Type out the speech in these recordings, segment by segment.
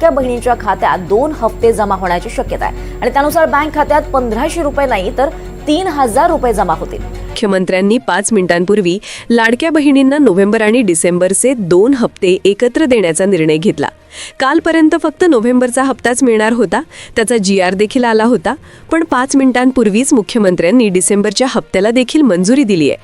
धाकट्या बहिणींच्या खात्यात दोन हप्ते जमा होण्याची शक्यता आहे. आणि त्यानुसार बँक खात्यात पंधराशे रुपये नाही तर तीन हजार रुपये जमा होतील. मुख्यमंत्र्यांनी पाच मिनिटांपूर्वी लाडक्या बहिणींना नोव्हेंबर आणि डिसेंबरचे दोन हप्ते एकत्र देण्याचा निर्णय घेतला. कालपर्यंत फक्त नोव्हेंबरचा हप्ताच मिळणार होता. त्याचा जी आर देखील आला होता. पण पाच मिनिटांपूर्वीच मुख्यमंत्र्यांनी डिसेंबरच्या हप्त्याला देखील मंजुरी दिली आहे.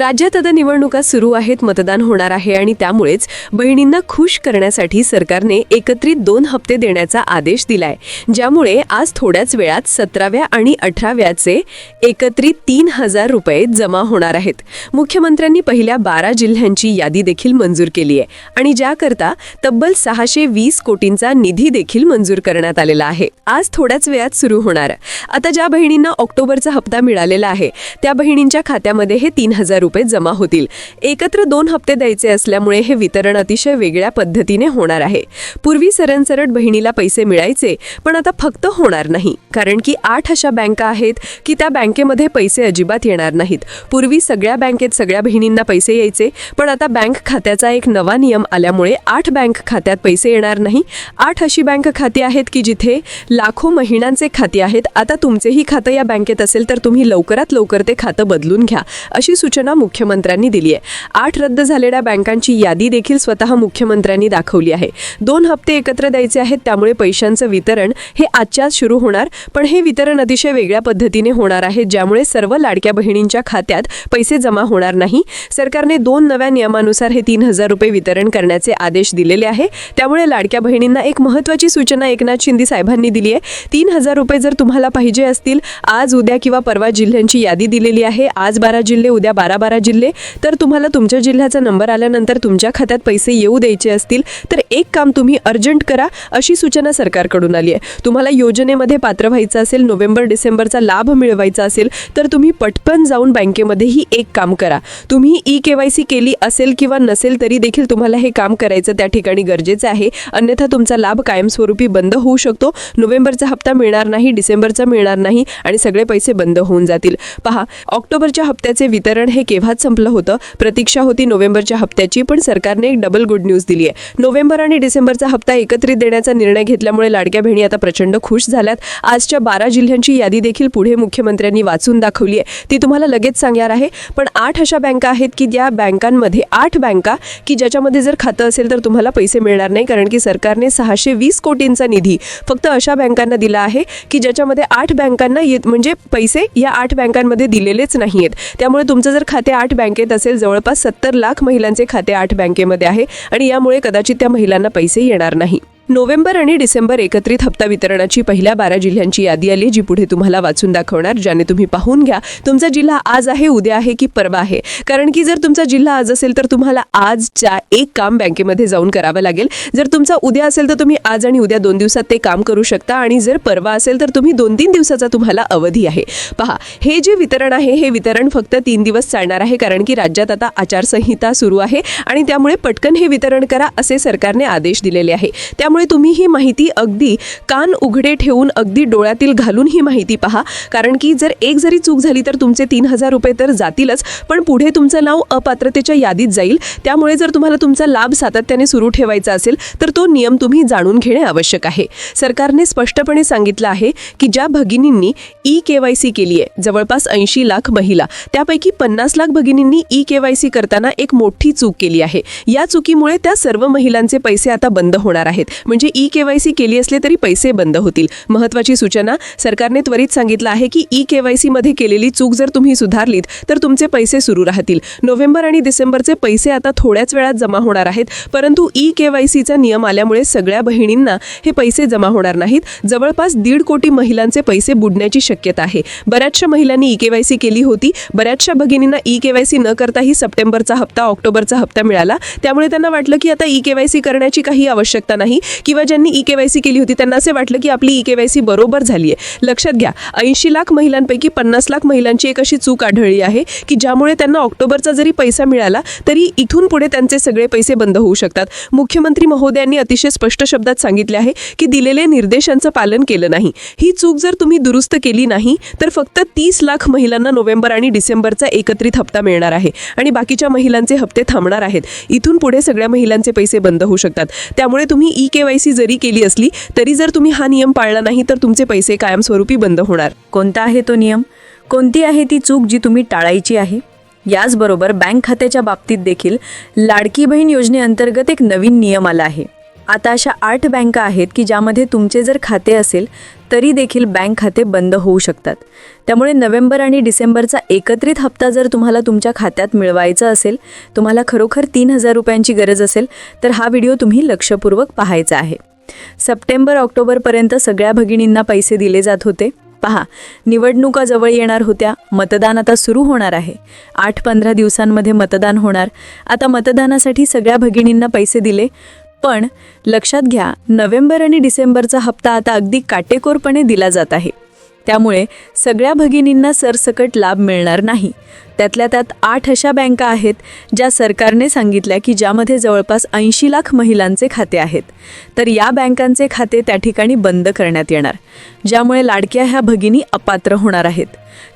राज्यात आता निवडणुका सुरू आहेत मतदान होणार आहे आणि त्यामुळेच बहिणींना खुश करण्यासाठी सरकारने एकत्रित दोन हप्ते देण्याचा आदेश दिलाय. ज्यामुळे आज थोड्याच वेळात सतराव्या आणि अठराव्याचे एकत्रित तीन हजार रुपये जमा होणार आहेत. मुख्यमंत्र्यांनी पहिल्या बारा जिल्ह्यांची यादी देखील मंजूर केली आहे. आणि ज्याकरता तब्बल सहाशे वीस कोटींचा निधी देखील मंजूर करण्यात आलेला आहे. आज थोड्याच वेळात सुरू होणार. आता ज्या बहिणींना ऑक्टोबरचा हप्ता मिळालेला आहे त्या बहिणींच्या खात्यामध्ये हे तीन हजार रुपये जमा होतील. एकत्र दोन हप्ते द्यायचे असल्यामुळे हे वितरण अतिशय वेगळ्या पद्धतीने होणार आहे. पूर्वी सरनसरट बहिणीला पैसे मिळायचे पण आता फक्त होणार नाही. कारण की आठ अशा बँका आहेत की त्या बँकेमध्ये पैसे अजिबात येणार नाहीत. पूर्वी सगळ्या बँकेत सगळ्या बहिणींना पैसे यायचे पण आता बँक खात्याचा एक नवा नियम आल्यामुळे आठ बँक खात्यात पैसे येणार नाही. आठ अशी बँक खाती आहेत की जिथे लाखो महिन्यांचे खाते आहेत. आता तुमचेही खातं या बँकेत असेल तर तुम्ही लवकरात लवकर ते खातं बदलून घ्या अशी सूचना मुख्यमंत्र्यांनी दिली आहे. आठ रद्द झालेल्या बँकांची यादी देखील स्वतः मुख्यमंत्र्यांनी दाखवली आहे. दोन हप्ते एकत्र द्यायचे आहेत त्यामुळे पैशांचं वितरण हे आजच्याच सुरू होणार पण हे वितरण अतिशय वेगळ्या पद्धतीने होणार आहे ज्यामुळे सर्व लाडक्या बहिणींच्या खात्यात पैसे जमा होणार नाही. सरकारने दोन नव्या नियमानुसार हे तीन हजार रुपये वितरण करण्याचे आदेश दिलेले आहे. त्यामुळे लाडक्या बहिणींना एक महत्त्वाची सूचना एकनाथ शिंदे साहेबांनी दिली आहे. तीन हजार रुपये जर तुम्हाला पाहिजे असतील आज उद्या किंवा परवा जिल्ह्यांची यादी दिलेली आहे. आज बारा जिल्हे उद्या बारा बारा जिल्हे. तर तुम्हाला तुमच्या जिल्ह्याचा नंबर आल्यानंतर तुमच्या खात्यात पैसे येऊ द्यायचे असतील तर एक काम तुम्ही अर्जंट करा अशी सूचना सरकारकडून आली आहे. तुम्हाला योजनेमध्ये पात्र व्हायचं असेल नोव्हेंबर डिसेंबरचा लाभ मिळवायचा असेल तर तुम्ही पटकन जाऊन बँकेमध्येही एक काम करा. तुम्ही ई के वाय सी केली असेल किंवा नसेल तरी देखील तुम्हाला हे काम करायचं त्या ठिकाणी गरजेचं आहे. अन्यथा तुमचा लाभ कायमस्वरूपी बंद होऊ शकतो. नोव्हेंबरचा हप्ता मिळणार नाही डिसेंबरचा मिळणार नाही आणि सगळे पैसे बंद होऊन जातील. पहा ऑक्टोबरच्या हप्त्याचे वितरण हे केव्हाच संपलं होतं? प्रतीक्षा होती नोव्हेंबरच्या हप्त्याची पण सरकारने एक डबल गुड न्यूज दिली आहे. नोव्हेंबर आणि डिसेंबरचा हप्ता एकत्रित देण्याचा निर्णय घेतल्यामुळे लाडक्या बहिणी आता प्रचंड खुश झाल्यात. आजच्या बारा जिल्ह्यांची यादी देखील पुढे मुख्यमंत्र्यांनी वाचून दाखवली आहे. ती तुम्हाला लगेच सांगणार आहे. पण आठ अशा बँका आहेत की ज्या बँकांमध्ये आठ बँका की ज्याच्यामध्ये जर खातं असेल तर तुम्हाला पैसे मिळणार नाही कारण की सरकारने सहाशे वीस कोटींचा निधी फक्त अशा बँकांना दिला आहे की ज्याच्यामध्ये आठ बँकांना येत म्हणजे पैसे या आठ बँकांमध्ये दिलेलेच नाही आहेत त्यामुळे तुमचं जर खाते आठ बँकेत असेल जवळपास सत्तर लाख महिलांचे खाते आठ बँकेमध्ये आहे आणि यामुळे कदाचित त्या महिलांना पैसे येणार नाही. नोव्हेंबर आणि डिसेंबर एकत्रित हप्ता वितरणाची पहिल्या बारा जिल्ह्यांची यादी आली जी पुढे तुम्हाला वाचून दाखवणार ज्याने तुम्ही पाहून घ्या. तुमचा जिल्हा आज आहे उद्या आहे की परवा आहे? कारण की जर तुमचा जिल्हा आज असेल तर तुम्हाला आजच्या एक काम बँकेमध्ये जाऊन करावं लागेल. जर तुमचा उद्या असेल तर तुम्ही आज आणि उद्या दोन दिवसात ते काम करू शकता. आणि जर परवा असेल तर तुम्ही दोन तीन दिवसाचा तुम्हाला अवधी आहे. पहा हे जे वितरण आहे हे वितरण फक्त तीन दिवस चालणार आहे कारण की राज्यात आता आचारसंहिता सुरू आहे. आणि त्यामुळे पटकन हे वितरण करा असे सरकारने आदेश दिलेले आहे. त्यामुळे तुम्ही ही माहिती अगदी कान उघडे ठेवून अगदी डोळ्यातील घालून ही माहिती पहा. कारण की जर एक जरी चूक झाली तर तुमचे तीन हजार रुपये तर जातीलच. पण पुढे तुमचं नाव अपात्रतेच्या यादीत जाईल. त्यामुळे जर तुम्हाला तुमचा लाभ सातत्याने सुरू ठेवायचा असेल तर तो नियम तुम्ही जाणून घेणे आवश्यक आहे. सरकारने स्पष्टपणे सांगितलं आहे की ज्या भगिनींनी ई के वाय सी केली आहे जवळपास ऐंशी लाख महिला त्यापैकी पन्नास लाख भगिनींनी ई के वाय सी करताना एक मोठी चूक केली आहे. या चुकीमुळे त्या सर्व महिलांचे पैसे आता बंद होणार आहेत. म्हणजे ई के वाय सी केली असले तरी पैसे बंद होतील. महत्वाची सूचना सरकारने त्वरित सांगितलं आहे की ई के वाय सी मध्ये केलेली चूक जर तुम्ही सुधारलीत तर तुमचे पैसे सुरू राहतील. नोव्हेंबर आणि डिसेंबरचे पैसे आता थोड्याच वेळात जमा होणार आहेत परंतु ई के वाय सीचा नियम आल्यामुळे सगळ्या बहिणींना हे पैसे जमा होणार नाहीत. जवळपास दीड कोटी महिलांचे पैसे बुडण्याची शक्यता आहे. बऱ्याचशा महिलांनी ई के वाय सी केली होती. बऱ्याचशा भगिनींना ई के वाय सी न करताही सप्टेंबरचा हप्ता ऑक्टोबरचा हप्ता मिळाला. त्यामुळे त्यांना वाटलं की आता ई के वाय सी करण्याची काही आवश्यकता नाही. किंवा ज्यांनी ई के वाय सी केली होती त्यांना असे वाटलं की आपली ई के वाय सी बरोबर झाली आहे लक्षात घ्या ऐंशी लाख महिलांपैकी पन्नास लाख महिलांची एक अशी चूक आढळली आहे की ज्यामुळे त्यांना ऑक्टोबरचा जरी पैसा मिळाला तरी इथून पुढे त्यांचे सगळे पैसे बंद होऊ शकतात. मुख्यमंत्री महोदयांनी अतिशय स्पष्ट शब्दात सांगितले आहे की दिलेले निर्देशांचं पालन केलं नाही. ही चूक जर तुम्ही दुरुस्त केली नाही तर फक्त तीस लाख महिलांना नोव्हेंबर आणि डिसेंबरचा एकत्रित हप्ता मिळणार आहे आणि बाकीच्या महिलांचे हप्ते थांबणार आहेत. इथून पुढे सगळ्या महिलांचे पैसे बंद होऊ शकतात. त्यामुळे तुम्ही ई केवायसी जरी केली असली तरी जर तुम्ही हा नियम पाळला नाही तर तुमचे पैसे कायमस्वरूपी बंद होणार. कोणता आहे तो नियम? कोणती आहे ती चूक जी तुम्ही टाळायची आहे? याचबरोबर बँक खात्याच्या बाबतीत देखील लाडकी बहीण योजनेअंतर्गत एक नवीन नियम आला आहे. आता अशा आठ बँका आहेत की ज्यामध्ये तुमचे जर खाते असेल तरी देखील बँक खाते बंद होऊ शकतात. त्यामुळे नोव्हेंबर आणि डिसेंबरचा एकत्रित हप्ता जर तुम्हाला तुमच्या खात्यात मिळवायचा असेल तुम्हाला खरोखर तीन हजार रुपयांची गरज असेल तर हा व्हिडिओ तुम्ही लक्षपूर्वक पाहायचा आहे. सप्टेंबर ऑक्टोबरपर्यंत सगळ्या भगिनींना पैसे दिले जात होते. पहा निवडणुका जवळ येणार होत्या. मतदान आता सुरू होणार आहे. आठ पंधरा दिवसांमध्ये मतदान होणार. आता मतदानासाठी सगळ्या भगिनींना पैसे दिले. पण लक्षात घ्या नोव्हेंबर आणि डिसेंबरचा हप्ता आता अगदी काटेकोरपणे दिला जात आहे. त्यामुळे सगळ्या भगिनींना सरसकट लाभ मिळणार नाही. त्यातल्या त्यात आठ अशा बँका आहेत ज्या सरकारने सांगितल्या की ज्यामध्ये जवळपास ऐंशी लाख महिलांचे खाते आहेत. तर या बँकांचे खाते त्या ठिकाणी बंद करण्यात येणार ज्यामुळे लाडक्या ह्या भगिनी अपात्र होणार आहेत.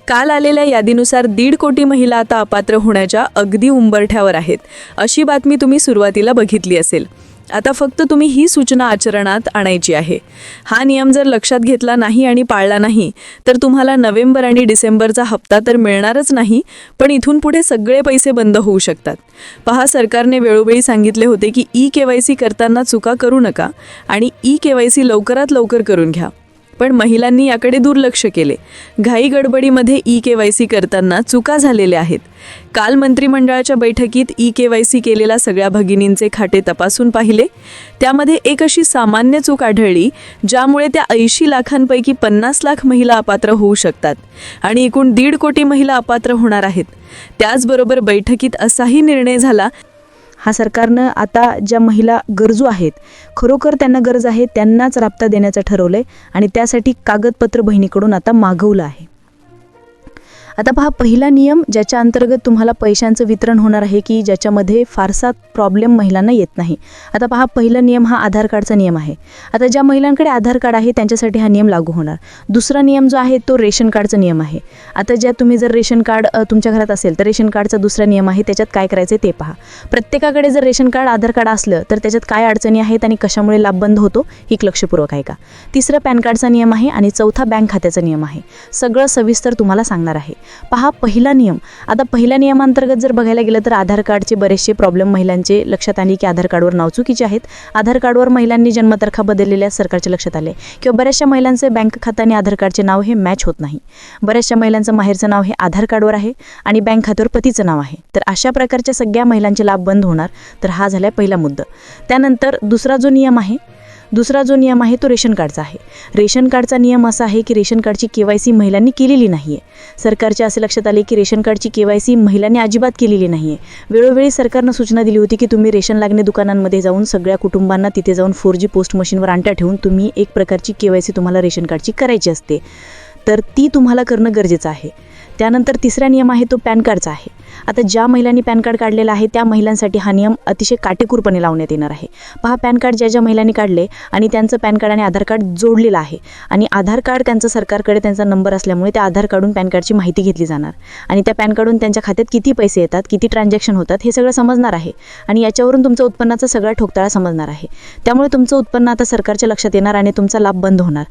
काल आलेल्या यादीनुसार दीड कोटी महिला आता अपात्र होण्याच्या अगदी उंबरठ्यावर आहेत अशी बातमी तुम्ही सुरुवातीला बघितली असेल. आता फक्त तुम्ही ही सूचना आचरणात आणायची आहे. हा नियम जर लक्षात घेतला नाही आणि पाळला नाही तर तुम्हाला नोव्हेंबर आणि डिसेंबरचा हप्ता तर मिळणारच नाही पण इथून पुढे सगळे पैसे बंद होऊ शकतात. पहा सरकारने वेळोवेळी सांगितले होते की ई के वाय सी करताना चुका करू नका आणि ई के वाय सी लवकरात लवकर करून घ्या. पण महिलांनी याकडे दुर्लक्ष केले. घाई गडबडीमध्ये ई के वाय सी करताना चुका झालेल्या आहेत. काल मंत्रिमंडळाच्या बैठकीत ई के वाय सी केलेल्या सगळ्या भगिनींचे खाते तपासून पाहिले. त्यामध्ये एक अशी सामान्य चूक आढळली ज्यामुळे त्या ऐंशी लाखांपैकी पन्नास लाख महिला अपात्र होऊ शकतात आणि एकूण दीड कोटी महिला अपात्र होणार आहेत. त्याचबरोबर बैठकीत असाही निर्णय झाला हा सरकारनं आता ज्या महिला गरजू आहेत खरोखर त्यांना गरज आहे त्यांनाच राबता देण्याचं ठरवलं आहे आणि त्यासाठी कागदपत्र बहिणीकडून आता मागवलं आहे. आता पहा पहिला नियम ज्याच्या अंतर्गत तुम्हाला पैशांचं वितरण होणार आहे की ज्याच्यामध्ये फारसा प्रॉब्लेम महिलांना येत नाही. आता पहा पहिला नियम हा आधार कार्डचा नियम आहे. आता ज्या महिलांकडे आधार कार्ड आहे त्यांच्यासाठी हा नियम लागू होणार. दुसरा नियम जो आहे तो रेशन कार्डचा नियम आहे. आता ज्या तुम्ही जर रेशन कार्ड तुमच्या घरात असेल तर रेशन कार्डचा दुसरा नियम आहे त्याच्यात काय करायचं ते पहा. प्रत्येकाकडे जर रेशन कार्ड आधार कार्ड असलं तर त्याच्यात काय अडचणी आहेत आणि कशामुळे लाभ बंद होतो ही लक्षपूर्वक आहे का तिसरा पॅन कार्डचा नियम आहे आणि चौथा बँक खात्याचा नियम आहे. सगळं सविस्तर तुम्हाला सांगणार आहे. पहा पहिला नियम. आता पहिल्या नियमांतर्गत जर बघायला गेलं तर आधार कार्डचे बरेचसे प्रॉब्लेम महिलांचे लक्षात आले की आधार कार्डवर नाव चुकीचे आहेत. आधार कार्डवर महिलांनी जन्मतारखा बदललेल्या सरकारच्या लक्षात आले. किंवा बऱ्याचशा महिलांचे बँक खातं आणि आधार कार्डचे नाव हे मॅच होत नाही. बऱ्याचशा महिलांचं माहेरचं नाव हे आधार कार्डवर आहे आणि बँक खात्यावर पतीचं नाव आहे. तर अशा प्रकारच्या सगळ्या महिलांचे लाभ बंद होणार. तर हा झाला पहिला मुद्दा. त्यानंतर दुसरा जो नियम आहे दुसरा जो नियम आहे तो रेशन कार्डचा आहे. रेशन कार्डचा नियम असा आहे की रेशन कार्डची के वाय सी महिलांनी केलेली नाही आहे सरकारच्या असे लक्षात आले की रेशन कार्डची के वाय सी महिलांनी अजिबात केलेली नाही आहे वेळोवेळी सरकारनं सूचना दिली होती की तुम्ही रेशन लागणे दुकानांमध्ये जाऊन सगळ्या कुटुंबांना तिथे जाऊन फोर जी पोस्ट मशीनवर अंट्या ठेवून तुम्ही एक प्रकारची के वाय सी तुम्हाला रेशन कार्डची करायची असते. तर ती तुम्हाला करणं गरजेचं आहे. त्यानंतर तिसरा नियम आहे तो पॅन कार्डचा आहे. आता ज्या महिलांनी पॅन कार्ड काढलेलं आहे त्या महिलांसाठी हा नियम अतिशय काटेकूरपणे लावण्यात येणार आहे. पहा पॅन कार्ड ज्या ज्या महिलांनी काढले आणि त्यांचं पॅन कार्ड आणि आधार कार्ड जोडलेलं आहे आणि आधार कार्ड त्यांचं सरकारकडे त्यांचा नंबर असल्यामुळे त्या आधार कार्डून पॅन कार्डची माहिती घेतली जाणार. आणि त्या पॅन कार्डून त्यांच्या खात्यात किती पैसे येतात किती ट्रान्झॅक्शन होतात हे सगळं समजणार आहे. आणि याच्यावरून तुमचं उत्पन्नाचा सगळा ठोकताळा समजणार आहे. त्यामुळे तुमचं उत्पन्न आता सरकारच्या लक्षात येणार आणि तुमचा लाभ बंद होणार.